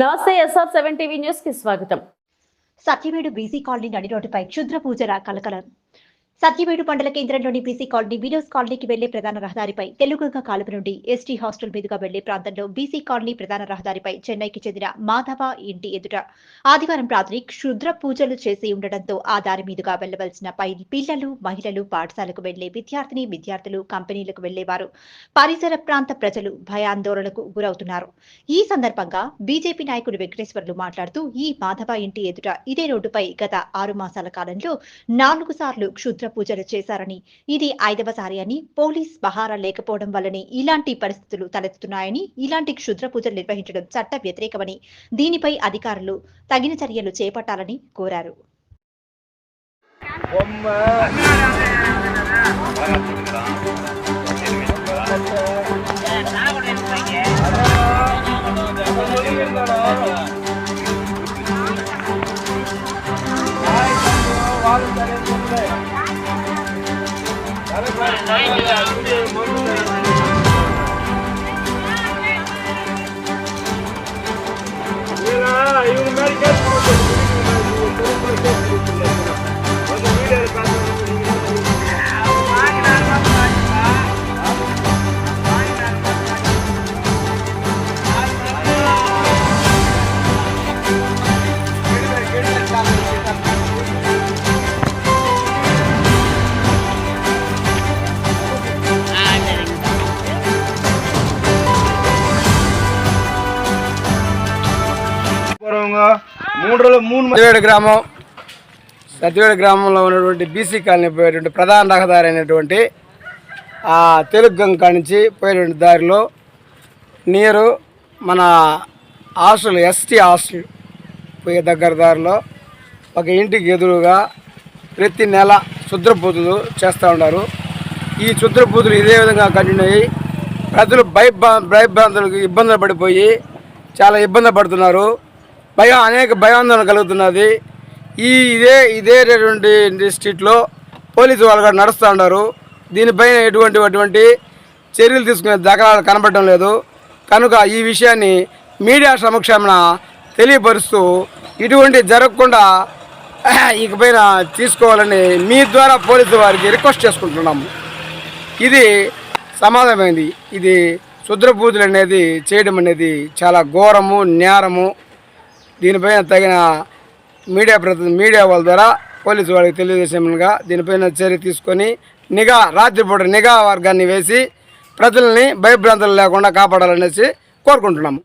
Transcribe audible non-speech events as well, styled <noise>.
నమస్తే SR seven TV న్యూస్కి స్వాగతం. సత్యవేడు బీసీ కాలనీ నడి రోడ్డుపై క్షుద్ర పూజల కలకలం. సత్యవేడు మండల కేంద్రంలోని బీసీ కాలనీ వినోస్ కాలనీకి వెళ్ళే ప్రధాన రహదారిపై తెలుగుగా కాలువ నుండి ఎస్టీ హాస్టల్ మీదుగా వెళ్ళే ప్రాంతంలో బీసీ కాలనీ ప్రధాన రహదారిపై చెన్నైకి చెందిన మాధవ ఇంటి ఎదుట ఆదివారం రాత్రి క్షుద్ర పూజలు చేసి ఉండటంతో ఆ దారి మీదుగా వెళ్ళవలసిన పై పిల్లలు మహిళలు పాఠశాలకు వెళ్ళే విద్యార్థిని విద్యార్థులు కంపెనీలకు వెళ్ళేవారు. పరిసర ప్రాంత ప్రజలు భయాందోళనకు గురవుతున్నారు. ఈ సందర్భంగా బీజేపీ నాయకుడు వెంకటేశ్వర్లు మాట్లాడుతూ ఈ మాధవ ఇంటి ఎదుట ఇదే రోడ్డుపై గత ఆరు మాసాల కాలంలో నాలుగు సార్లు క్షుద్ర పూజలు చేశారని ఇది ఐదవసారి అని పోలీస్ బహారా లేకపోవడం వల్లనే ఇలాంటి పరిస్థితులు తలెత్తుతున్నాయని ఇలాంటి క్షుద్ర పూజలు నిర్వహించడం చట్ట వ్యతిరేకమని దీనిపై అధికారులు తగిన చర్యలు చేపట్టాలని కోరారు. You gotta get మూడు రోజులు మూడు సత్యవేడు గ్రామం సత్యవేడు గ్రామంలో ఉన్నటువంటి బీసీ కాలనీ పోయేటువంటి ప్రధాన రహదారి అయినటువంటి ఆ తెలుగు గంగ కాడ నుంచి పోయేటువంటి దారిలో నీరు మన హాస్టల్ ఎస్టీ హాస్టల్ పోయే దగ్గర దారిలో ఒక ఇంటికి ఎదురుగా ప్రతి నెల శుద్రపూతులు చేస్తూ ఉన్నారు ఈ శుద్రపూతులు ఇదే విధంగా కంటిన్యూ అయ్యి ప్రజలు భయ భయభ్రాంతులకు ఇబ్బందులు పడిపోయి చాలా ఇబ్బంది పడుతున్నారు. భయం అనేక భయాందోళన కలుగుతున్నది. ఈ ఇదే ఇదేటువంటి స్ట్రీట్లో పోలీసు వాళ్ళు కూడా నడుస్తూ ఉన్నారు. దీనిపైన ఎటువంటి అటువంటి చర్యలు తీసుకునే దాఖలాలు కనబడటం లేదు. కనుక ఈ విషయాన్ని మీడియా సమక్షంన తెలియపరుస్తూ ఇటువంటి జరగకుండా <clears throat> ఇకపైన తీసుకోవాలని మీ ద్వారా పోలీసు వారికి రిక్వెస్ట్ చేసుకుంటున్నాము ఇది సమాధమైంది ఇది శుద్ర పూజలు అనేది చేయడం అనేది చాలా ఘోరము నేరము. దీనిపైన తగిన మీడియా ప్రతి మీడియా వాళ్ళ ద్వారా పోలీసు వాళ్ళకి తెలియజేసేమనగా దీనిపైన చర్య తీసుకొని నిఘా రాత్రిపూట నిఘా వర్గాన్ని వేసి ప్రజల్ని భయభ్రాంతులు లేకుండా కాపాడాలనేసి కోరుకుంటున్నాము.